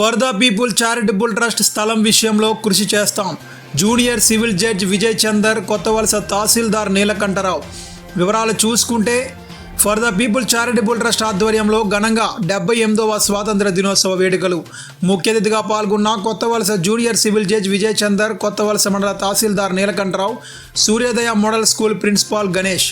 For the people charitable trust స్థలం విషయంలో కృషి చేస్తాం. Junior civil judge Vijay Chander Kothavalasa tahsildar Neelakanta Rao. వివరాలు చూసుకుంటే for the people charitable trust ఆధ్వర్యంలో ఘనంగా డెబ్బై ఎనిమిదవ స్వాతంత్ర దినోత్సవ వేడుకలు. ముఖ్య అతిథిగా పాల్గొన్న Kothavalasa junior civil judge Vijay Chander Kothavalasa మండల tahsildar Neelakanta Rao Suryodaya model school principal Ganesh.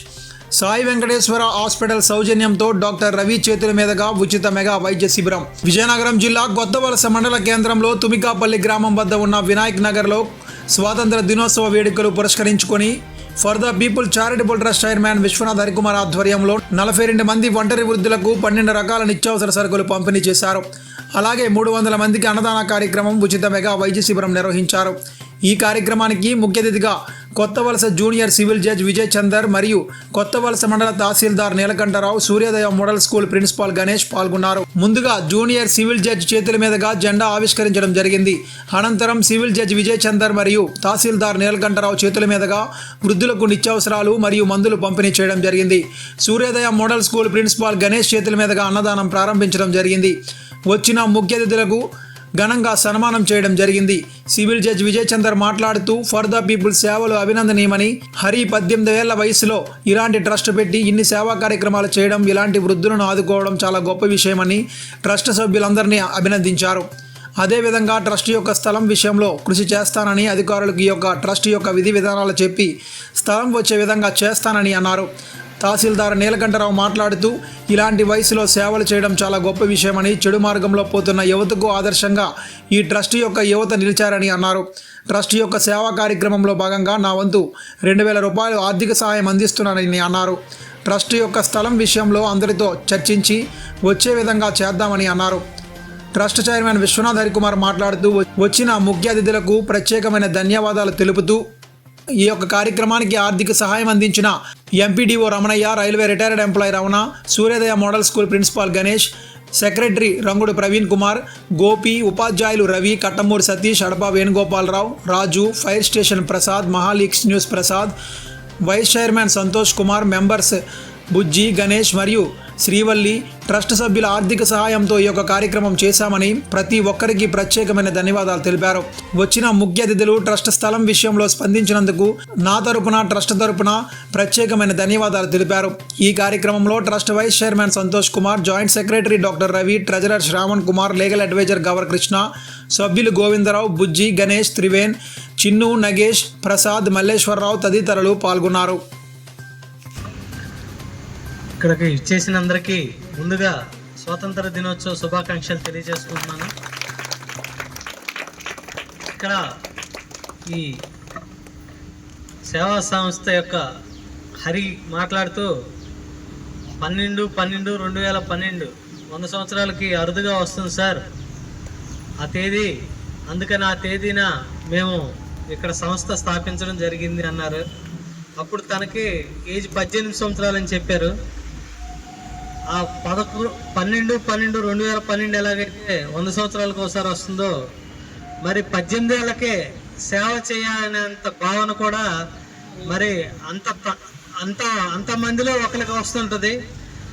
Sai Venkateswara hospital సౌజన్యంతో డాక్టర్ రవి చేతుల మీదుగా ఉచిత మెగా వైద్య శిబిరం. విజయనగరం జిల్లా కొత్తవలస మండల కేంద్రంలో తుమికాపల్లి గ్రామం వద్ద ఉన్న వినాయక్ నగర్లో స్వాతంత్ర దినోత్సవ వేడుకలు పురస్కరించుకొని for the people charitable trust chairman Vishwanath Harikumar ఆధ్వర్యంలో నలభై రెండు మంది ఒంటరి వృద్ధులకు పన్నెండు రకాల నిత్యావసర సరుకులు పంపిణీ చేశారు. అలాగే మూడు వందల మందికి అన్నదాన కార్యక్రమం ఉచిత మెగా వైద్య శిబిరం నిర్వహించారు. ఈ కార్యక్రమానికి ముఖ్య అతిథిగా Kothavalasa junior civil judge Vijay Chander మరియు కొత్త వలస మండల తహసీల్దార్ Neelakantharao Suryodaya model school principal Ganesh పాల్గొన్నారు. ముందుగా జూనియర్ సివిల్ జడ్జ్ చేతుల మీదుగా జెండా ఆవిష్కరించడం జరిగింది. అనంతరం సివిల్ జడ్జ్ విజయ్ చందర్ మరియు తహసీల్దార్ నీలకంఠరావు చేతుల మీదుగా వృద్ధులకు నిత్యావసరాలు మరియు మందులు పంపిణీ చేయడం జరిగింది. సూర్యోదయ మోడల్ స్కూల్ ప్రిన్సిపాల్ గణేష్ చేతుల మీదుగా అన్నదానం ప్రారంభించడం జరిగింది. వచ్చిన ముఖ్య అతిథులకు ఘనంగా సన్మానం చేయడం జరిగింది. సివిల్ జడ్జ్ విజయ్ చందర్ మాట్లాడుతూ ఫర్ ద పీపుల్ సేవలు అభినందనీయమని హరి పద్దెనిమిది ఏళ్ళ వయసులో ఇలాంటి ట్రస్ట్ పెట్టి ఇన్ని సేవా కార్యక్రమాలు చేయడం ఇలాంటి వృద్ధులను ఆదుకోవడం చాలా గొప్ప విషయమని ట్రస్ట్ సభ్యులందరినీ అభినందించారు. అదేవిధంగా ట్రస్ట్ యొక్క స్థలం విషయంలో కృషి చేస్తానని అధికారులకు ఈ యొక్క ట్రస్ట్ యొక్క విధి విధానాలు చెప్పి స్థలం వచ్చే విధంగా చేస్తానని అన్నారు. తహసీల్దార్ నీలకంఠరావు మాట్లాడుతూ ఇలాంటి వయసులో సేవలు చేయడం చాలా గొప్ప విషయమని చెడు మార్గంలో పోతున్న యువతకు ఆదర్శంగా ఈ ట్రస్ట్ యొక్క యువత నిలిచారని అన్నారు. ట్రస్ట్ యొక్క సేవా కార్యక్రమంలో భాగంగా నా వంతు రెండు వేల రూపాయలు ఆర్థిక సహాయం అందిస్తున్నానని అన్నారు. ట్రస్ట్ యొక్క స్థలం విషయంలో అందరితో చర్చించి వచ్చే విధంగా చేద్దామని అన్నారు. ట్రస్ట్ చైర్మన్ విశ్వనాథ్ హరికుమార్ మాట్లాడుతూ వచ్చిన ముఖ్య అతిథులకు ప్రత్యేకమైన ధన్యవాదాలు తెలుపుతూ ఈ యొక్క కార్యక్రమానికి ఆర్థిక సహాయం అందించిన MPDO Ramanaiah railway retired employee Ramana Suryodaya model school principal Ganesh secretary Rangudu Praveen Kumar Gopi ఉపాధ్యాయులు Ravi Kattamuri Satish Adapa Venugopala Rao Raju fire station Prasad Mahaleaks news Prasad vice chairman Santosh Kumar members Bujji Ganesh మరియు Srivalli trust సభ్యుల ఆర్థిక సహాయంతో ఈ యొక్క కార్యక్రమం చేశామని ప్రతి ఒక్కరికి ప్రత్యేకమైన ధన్యవాదాలు తెలిపారు. వచ్చిన ముఖ్య అతిథులు ట్రస్ట్ స్థలం విషయంలో స్పందించినందుకు నా తరపున ట్రస్ట్ తరపున ప్రత్యేకమైన ధన్యవాదాలు తెలిపారు. ఈ కార్యక్రమంలో trust vice chairman Santosh Kumar joint secretary doctor Ravi treasurer Shravan Kumar legal advisor గవర్ కృష్ణ సభ్యులు గోవిందరావు బుజ్జి గణేష్ త్రివేణ్ చిన్ను నగేష్ ప్రసాద్ మల్లేశ్వరరావు తదితరులు పాల్గొన్నారు. ఇక్కడికి ఇచ్చేసిన అందరికీ ముందుగా స్వాతంత్ర దినోత్సవ శుభాకాంక్షలు తెలియజేసుకుంటున్నాను. ఇక్కడ ఈ సేవా సంస్థ యొక్క హరి మాట్లాడుతూ పన్నెండు పన్నెండు రెండు వేల పన్నెండు వంద సంవత్సరాలకి అరుదుగా వస్తుంది సార్. ఆ తేదీ అందుకని ఆ తేదీన మేము ఇక్కడ సంస్థ స్థాపించడం జరిగింది అన్నారు. అప్పుడు తనకి ఏజ్ పద్దెనిమిది సంవత్సరాలు అని చెప్పారు. ఆ పదకొ పన్నెండు పన్నెండు రెండు వేల పన్నెండు ఎలాగైతే వంద సంవత్సరాలకు ఒకసారి వస్తుందో మరి పద్దెనిమిది ఏళ్ళకే సేవ చేయాలనేంత భావన కూడా మరి అంత అంత అంత మందిలో ఒకరికి వస్తుంటుంది.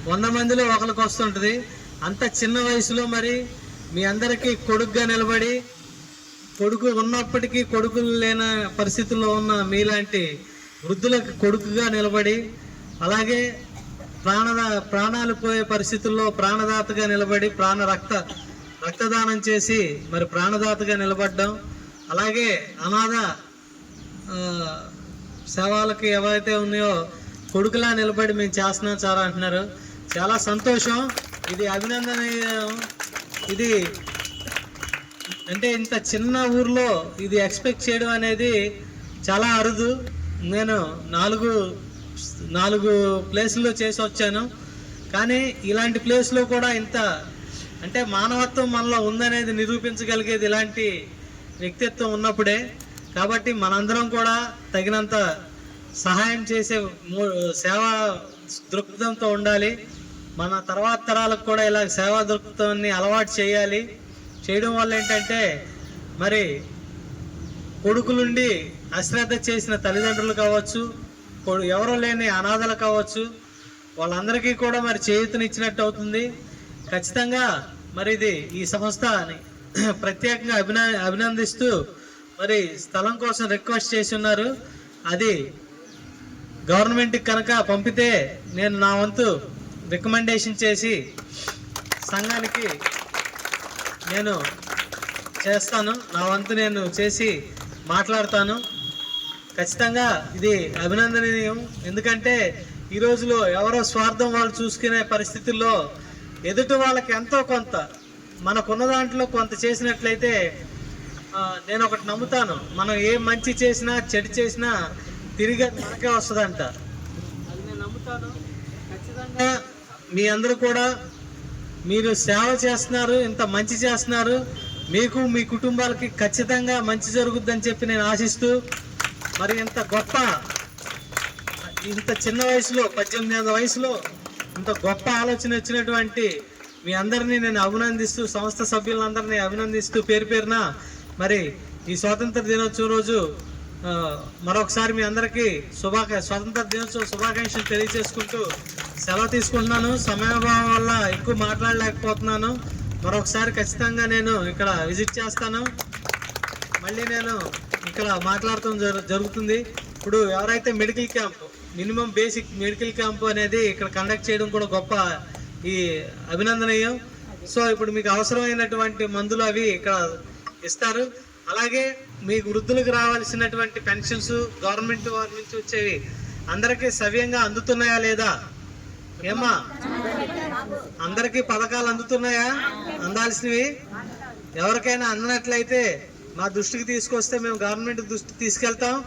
వంద మందిలో ఒకరికి వస్తుంటుంది. అంత చిన్న వయసులో మరి మీ అందరికీ కొడుకుగా నిలబడి కొడుకు ఉన్నప్పటికీ కొడుకులు లేని పరిస్థితుల్లో ఉన్న మీలాంటి వృద్ధులకు కొడుకుగా నిలబడి అలాగే ప్రాణదా ప్రాణాలు పోయే పరిస్థితుల్లో ప్రాణదాతగా నిలబడి ప్రాణ రక్త రక్తదానం చేసి మరి ప్రాణదాతగా నిలబడ్డం. అలాగే అనాథ శవాలకి ఏవైతే ఉన్నాయో కొడుకులా నిలబడి మేము చేస్తున్నాం చాలా అంటున్నారు. చాలా సంతోషం. ఇది అభినందనీయం. ఇది అంటే ఇంత చిన్న ఊర్లో ఇది ఎక్స్పెక్ట్ చేయడం అనేది చాలా అరుదు. నేను నాలుగు నాలుగు ప్లేసుల్లో చేసి వచ్చాను. కానీ ఇలాంటి ప్లేస్లో కూడా ఇంత అంటే మానవత్వం మనలో ఉందనేది నిరూపించగలిగేది ఇలాంటి వ్యక్తిత్వం ఉన్నప్పుడే. కాబట్టి మనందరం కూడా తగినంత సహాయం చేసే మూ- సేవా దృక్పథంతో ఉండాలి. మన తర్వాత తరాలకు కూడా ఇలా సేవా దృక్పథాన్ని అలవాటు చేయాలి. చేయడం వల్ల ఏంటంటే మరి కొడుకులుండి అశ్రద్ధ చేసిన తల్లిదండ్రులు కావచ్చు ఎవరు లేని అనాథలు కావచ్చు వాళ్ళందరికీ కూడా మరి చేయూతనిచ్చినట్టు అవుతుంది. ఖచ్చితంగా మరి ఇది ఈ సంస్థ ప్రత్యేకంగా అభిన అభినందిస్తూ మరి స్థలం కోసం రిక్వెస్ట్ చేసి ఉన్నారు. అది గవర్నమెంట్కి కనుక పంపితే నేను నా వంతు రికమెండేషన్ చేసి సంఘానికి నేను చేస్తాను. నా వంతు నేను చేసి మాట్లాడతాను. ఖచ్చితంగా ఇది అభినందనీయం. ఎందుకంటే ఈ రోజులో ఎవరో స్వార్థం వాళ్ళు చూసుకునే పరిస్థితుల్లో ఎదుటి వాళ్ళకి ఎంతో కొంత మనకున్న దాంట్లో కొంత చేసినట్లయితే నేను ఒకటి నమ్ముతాను. మనం ఏ మంచి చేసినా చెడు చేసినా తిరిగి మనకే వస్తుందంట. అది నేను నమ్ముతాను. ఖచ్చితంగా మీ అందరూ కూడా మీరు సేవ చేస్తున్నారు ఇంత మంచి చేస్తున్నారు. మీకు మీ కుటుంబాలకి ఖచ్చితంగా మంచి జరుగుద్దని చెప్పి నేను ఆశిస్తూ మరి ఇంత గొప్ప ఇంత చిన్న వయసులో పద్దెనిమిది ఏళ్ళ వయసులో ఇంత గొప్ప ఆలోచన వచ్చినటువంటి మీ అందరినీ నేను అభినందిస్తూ సంస్థ సభ్యులందరినీ అభినందిస్తూ పేరు పేరున మరి ఈ స్వాతంత్ర దినోత్సవం రోజు మరొకసారి మీ అందరికీ శుభాక స్వాతంత్ర దినోత్సవ శుభాకాంక్షలు తెలియజేసుకుంటూ సెలవు తీసుకుంటున్నాను. సమయభావం వల్ల ఎక్కువ మాట్లాడలేకపోతున్నాను. మరొకసారి ఖచ్చితంగా నేను ఇక్కడ విజిట్ చేస్తాను. మళ్ళీ నేను ఇక్కడ మాట్లాడటం జరుగుతుంది. ఇప్పుడు ఎవరైతే medical camp minimum basic medical camp అనేది ఇక్కడ కండక్ట్ చేయడం కూడా గొప్ప ఈ అభినందనీయం. సో ఇప్పుడు మీకు అవసరమైనటువంటి మందులు అవి ఇక్కడ ఇస్తారు. అలాగే మీకు వృద్ధులకు రావాల్సినటువంటి పెన్షన్స్ గవర్నమెంట్ వారి నుంచి వచ్చేవి అందరికీ సవ్యంగా అందుతున్నాయా లేదా? ఏమా అందరికీ పథకాలు అందుతున్నాయా? అందాల్సినవి? ఎవరికైనా అందినట్లయితే మా దృష్టికి తీసుకొస్తే మేము గవర్నమెంట్ దృష్టికి తీసుకెళ్తాం.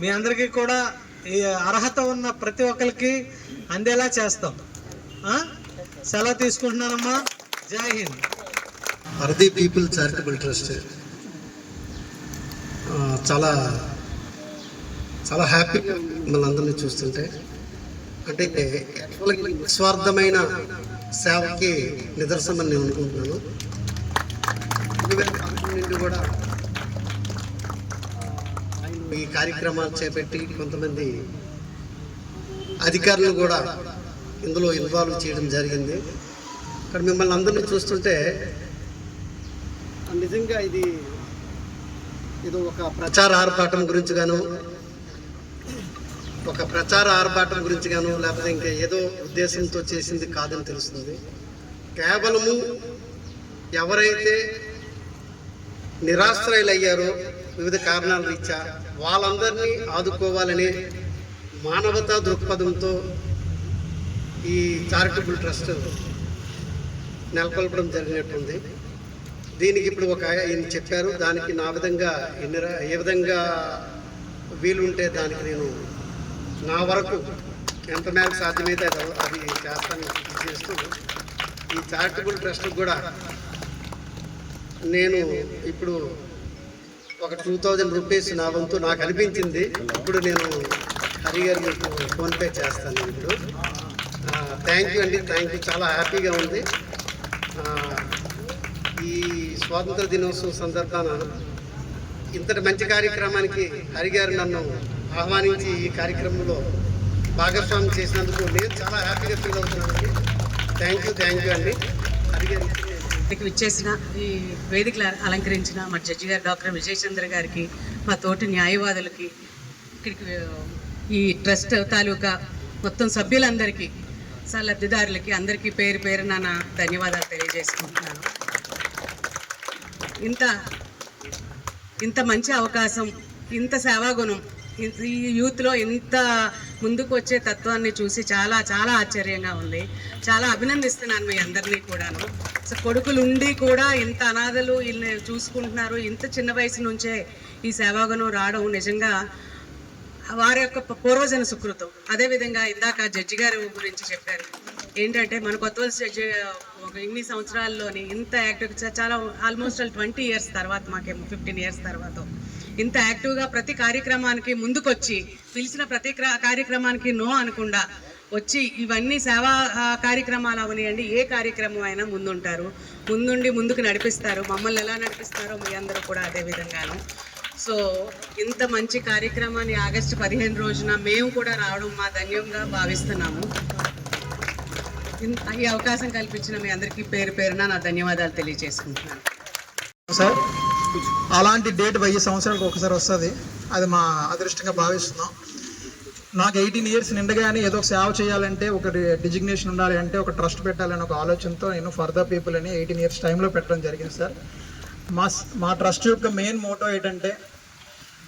మీ అందరికీ కూడా ఈ అర్హత ఉన్న ప్రతి ఒక్కరికి అందేలా చేస్తాం. సెలవు తీసుకుంటున్నానమ్మా Jai Hind. For the people charitable trust. చాలా చాలా హ్యాపీగా మిమ్మల్ని అందరినీ చూస్తుంటే. అంటే నిస్వార్థమైన సేవకి నిదర్శనం నేను అనుకుంటున్నాను. కూడా ఈ కార్యక్రమాలు చేపట్టి కొంతమంది అధికారులు కూడా ఇందులో ఇన్వాల్వ్ చేయడం జరిగింది. ఇక్కడ మిమ్మల్ని అందరినీ చూస్తుంటే నిజంగా ఇది ఇది ఒక ప్రచార ఆర్భాటం గురించి గాను ఒక ప్రచార ఆర్భాటం గురించి గాను లేకపోతే ఇంకా ఏదో ఉద్దేశంతో చేసింది కాదని తెలుస్తుంది. కేవలము ఎవరైతే నిరాశ్రయులయ్యారో వివిధ కారణాల రీత్యా వాళ్ళందరినీ ఆదుకోవాలనే మానవతా దృక్పథంతో ఈ చారిటబుల్ ట్రస్ట్ నెలకొల్పడం జరిగినట్టుంది. దీనికి ఇప్పుడు ఒక ఆయన చెప్పారు దానికి నా విధంగా ఎన్ని ఏ విధంగా వీలుంటే దానికి నేను నా వరకు ఎంత మేరకు సాధ్యమైతే అది అది చేస్తాను చేస్తూ ఈ చారిటబుల్ ట్రస్ట్ కూడా నేను ఇప్పుడు ఒక టూ థౌజండ్ రూపీస్ నా వంతు నాకు అనిపించింది. ఇప్పుడు నేను హరి గారు మీకు ఫోన్పే చేస్తాను ఇప్పుడు. థ్యాంక్ యూ అండి. థ్యాంక్ యూ చాలా హ్యాపీగా ఉంది. ఈ స్వాతంత్ర దినోత్సవం సందర్భాన ఇంతటి మంచి కార్యక్రమానికి హరిగారు నన్ను ఆహ్వానించి ఈ కార్యక్రమంలో భాగస్వామ్యం చేసినందుకు నేను చాలా హ్యాపీగా ఫీల్ అవుతున్నానండి. థ్యాంక్ యూ థ్యాంక్ యూ అండి. హరి గారు విచ్చేసిన ఈ వేదికలు అలంకరించిన మా జడ్జి గారు డాక్టర్ విజయచంద్ర గారికి మా తోటి న్యాయవాదులకి ఇక్కడికి ఈ ట్రస్ట్ తాలూకా మొత్తం సభ్యులందరికీ స లబ్ధిదారులకి అందరికీ పేరు పేరు నా ధన్యవాదాలు తెలియజేసుకుంటున్నాను. ఇంత ఇంత మంచి అవకాశం ఇంత సేవాగుణం ఈ యూత్లో ఇంత ముందుకు వచ్చే తత్వాన్ని చూసి చాలా చాలా ఆశ్చర్యంగా ఉంది. చాలా అభినందిస్తున్నాను మీ అందరినీ కూడాను. సో కొడుకులు ఉండి కూడా ఇంత అనాథలు వీళ్ళని చూసుకుంటున్నారు. ఇంత చిన్న వయసు నుంచే ఈ సేవాగుణం రావడం నిజంగా వారి యొక్క పూర్వజన సుకృతం. అదేవిధంగా ఇందాక జడ్జి గారి గురించి చెప్పారు. ఏంటంటే మన కొత్త జడ్జి ఒక ఇన్ని సంవత్సరాల్లోని ఇంత యాక్టివ్ చాలా ఆల్మోస్ట్ ట్వంటీ ఇయర్స్ తర్వాత మాకేమో ఫిఫ్టీన్ ఇయర్స్ తర్వాత ఇంత యాక్టివ్గా ప్రతి కార్యక్రమానికి ముందుకొచ్చి పిలిచిన ప్రతి కార్యక్రమానికి నో అనకుండా వచ్చి ఇవన్నీ సేవా కార్యక్రమాలు అవనియండి ఏ కార్యక్రమం అయినా ముందుంటారు. ముందుండి ముందుకు నడిపిస్తారు. మమ్మల్ని ఎలా నడిపిస్తారో మీ అందరూ కూడా అదే విధంగాను. సో ఇంత మంచి కార్యక్రమాన్ని ఆగస్టు పదిహేను రోజున మేము కూడా రావడం మా ధన్యంగా భావిస్తున్నాము. ఈ అవకాశం కల్పించిన మీ అందరికీ పేరు పేరున నా ధన్యవాదాలు తెలియజేసుకుంటున్నాను. సార్? అలాంటి డేట్ వెయ్యి సంవత్సరాలకు ఒకసారి వస్తుంది. అది మా అదృష్టంగా భావిస్తున్నాం. నాకు ఎయిటీన్ ఇయర్స్ నిండగానే ఏదో ఒక సేవ చేయాలంటే ఒక డిజిగ్నేషన్ ఉండాలి అంటే ఒక ట్రస్ట్ పెట్టాలని ఒక ఆలోచనతో నేను ఫర్దర్ పీపుల్ అని ఎయిటీన్ ఇయర్స్ టైంలో పెట్టడం జరిగింది సార్. మా మా ట్రస్ట్ యొక్క మెయిన్ మోటో ఏంటంటే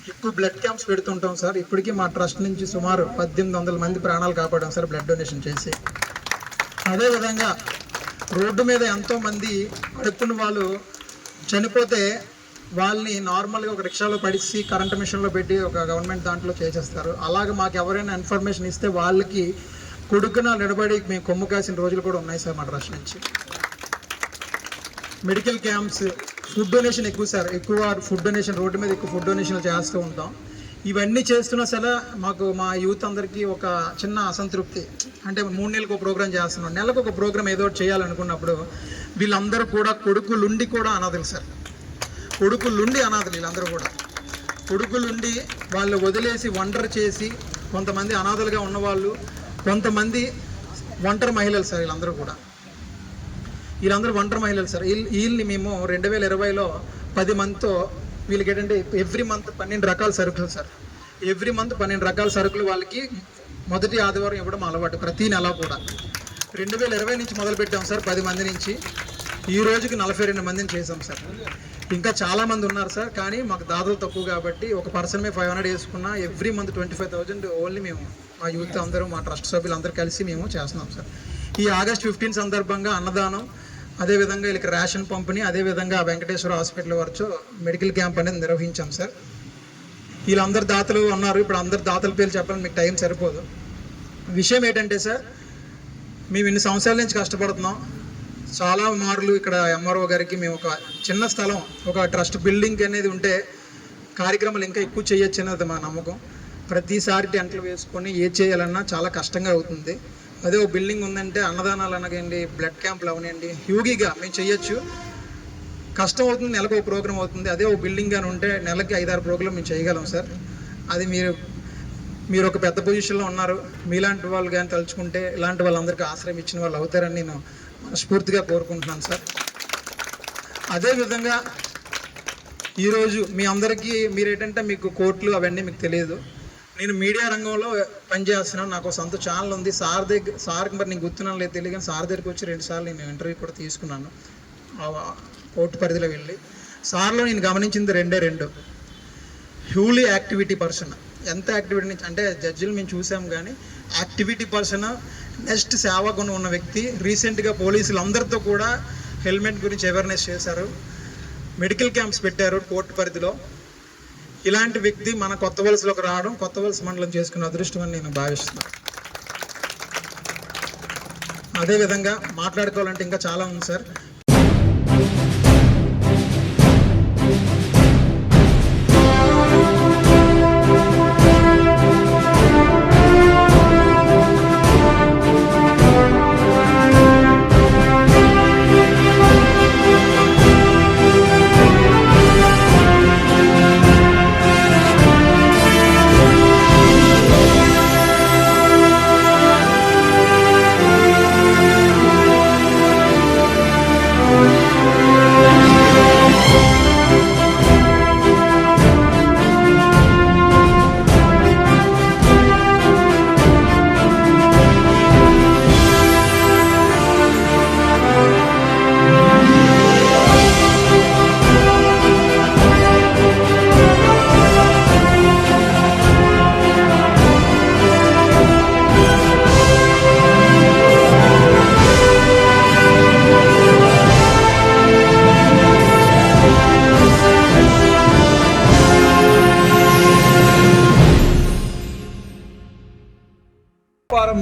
ఎక్కువ బ్లడ్ క్యాంప్స్ పెడుతుంటాం సార్. ఇప్పటికీ మా ట్రస్ట్ నుంచి సుమారు పద్దెనిమిది వందల మంది ప్రాణాలు కాపాడాం సార్ బ్లడ్ డొనేషన్ చేసి. అదేవిధంగా రోడ్డు మీద ఎంతోమంది అడుక్కున్న వాళ్ళు చనిపోతే వాళ్ళని నార్మల్గా ఒక రిక్షాలో పడిచి కరెంట్ మిషన్లో పెట్టి ఒక గవర్నమెంట్ దాంట్లో చేసేస్తారు. అలాగే మాకు ఎవరైనా ఇన్ఫర్మేషన్ ఇస్తే వాళ్ళకి కొడుకున నిలబడి మేము కొమ్ము కాసిన రోజులు కూడా ఉన్నాయి సార్ మా ట్రస్ట్ నుంచి. మెడికల్ క్యాంప్స్ ఫుడ్ డొనేషన్ ఎక్కువ సార్. ఎక్కువ ఫుడ్ డొనేషన్ రోడ్డు మీద ఎక్కువ ఫుడ్ డొనేషన్లు చేస్తూ ఉంటాం. ఇవన్నీ చేస్తున్నా సరే మాకు మా యూత్ అందరికీ ఒక చిన్న అసంతృప్తి. అంటే మూడు నెలలకు ఒక ప్రోగ్రామ్ చేస్తున్నాం. నెలకు ఒక ప్రోగ్రామ్ ఏదో ఒకటి చేయాలనుకున్నప్పుడు వీళ్ళందరూ కూడా కొడుకులుండి కూడా అనదలు సార్. కొడుకులుండి అనాథలు వీళ్ళందరూ కూడా. కొడుకులుండి వాళ్ళు వదిలేసి వంటరు చేసి కొంతమంది అనాథలుగా ఉన్నవాళ్ళు కొంతమంది ఒంటరి మహిళలు సార్ వీళ్ళందరూ కూడా. వీళ్ళందరూ ఒంటరి మహిళలు సార్. వీళ్ళ వీళ్ళని మేము రెండు వేల ఇరవైలో పది మంత్తో వీళ్ళకి ఏంటంటే ఎవ్రీ మంత్ పన్నెండు రకాల సరుకులు సార్. ఎవ్రీ మంత్ పన్నెండు రకాల సరుకులు వాళ్ళకి మొదటి ఆదివారం ఇవ్వడం అలవాటు ప్రతి నెల కూడా. రెండు వేల ఇరవై నుంచి మొదలు పెట్టాం సార్ పది మంది నుంచి. ఈ రోజుకి నలభై రెండు మందిని చేసాం సార్. ఇంకా చాలా మంది ఉన్నారు సార్ కానీ మాకు దాదాపు తక్కువ కాబట్టి ఒక పర్సన్ మీద ఫైవ్ హండ్రెడ్ వేసుకున్నా every month twenty five thousand only మేము మా యూత్ అందరూ మా ట్రస్ట్ సభ్యులు అందరూ కలిసి మేము చేస్తున్నాం సార్. ఈ ఆగస్ట్ ఫిఫ్టీన్ సందర్భంగా అన్నదానం అదేవిధంగా వీళ్ళకి రేషన్ పంపిణీ అదేవిధంగా వెంకటేశ్వర హాస్పిటల్ వరచు మెడికల్ క్యాంప్ అనేది నిర్వహించాం సార్. వీళ్ళందరు దాతలు ఉన్నారు ఇప్పుడు అందరు దాతల పేర్లు చెప్పాలని మీకు టైం సరిపోదు. విషయం ఏంటంటే సార్ మేము ఇన్ని సంవత్సరాల నుంచి కష్టపడుతున్నాం చాలా మార్లు ఇక్కడ ఎంఆర్ఓ గారికి మేము ఒక చిన్న స్థలం ఒక ట్రస్ట్ బిల్డింగ్ అనేది ఉంటే కార్యక్రమాలు ఇంకా ఎక్కువ చేయొచ్చు అనేది మా నమ్మకం. ప్రతిసారి టెంట్లు వేసుకొని ఏ చేయాలన్నా చాలా కష్టంగా అవుతుంది. అదే ఒక బిల్డింగ్ ఉందంటే అన్నదానాలు అనగండి బ్లడ్ క్యాంపులు అవనండి హ్యూగీగా మేము చేయొచ్చు. కష్టం అవుతుంది నెలకు ఒక ప్రోగ్రామ్ అవుతుంది. అదే ఒక బిల్డింగ్ కానీ ఉంటే నెలకి ఐదారు ప్రోగ్రామ్ మేము చేయగలం సార్. అది మీరు మీరు ఒక పెద్ద పొజిషన్లో ఉన్నారు. మీలాంటి వాళ్ళు కానీ తలుచుకుంటే ఇలాంటి వాళ్ళందరికీ ఆశ్రయం ఇచ్చిన వాళ్ళు అవుతారని నేను మనస్ఫూర్తిగా కోరుకుంటున్నాను సార్. అదేవిధంగా ఈరోజు మీ అందరికీ మీరు ఏంటంటే మీకు కోట్లు అవన్నీ మీకు తెలియదు. నేను మీడియా రంగంలో పనిచేస్తున్నాను. నాకు సొంత ఛానల్ ఉంది. సార్ దగ్గర సార్కి మరి నేను గుర్తున్నాను లేదు తెలియదు కానీ సార్ దగ్గరికి వచ్చి రెండు సార్లు నేను ఇంటర్వ్యూ కూడా తీసుకున్నాను. కోర్టు పరిధిలో వెళ్ళి. సార్లో నేను గమనించింది రెండే రెండు. హ్యూలీ యాక్టివిటీ పర్సన్. ఎంత యాక్టివిటీ నుంచి అంటే జడ్జిలు మేము చూసాం కానీ యాక్టివిటీ పర్సన్ నెక్స్ట్ సేవకుని ఉన్న వ్యక్తి రీసెంట్గా పోలీసులు అందరితో కూడా హెల్మెట్ గురించి అవేర్నెస్ చేశారు. మెడికల్ క్యాంప్స్ పెట్టారు కోర్టు పరిధిలో. ఇలాంటి వ్యక్తి మన కొత్త వలసలోకి రావడం కొత్త వలస మండలం చేసుకున్న అదృష్టం అని నేను భావిస్తున్నాను. అదేవిధంగా మాట్లాడుకోవాలంటే ఇంకా చాలా ఉంది సార్.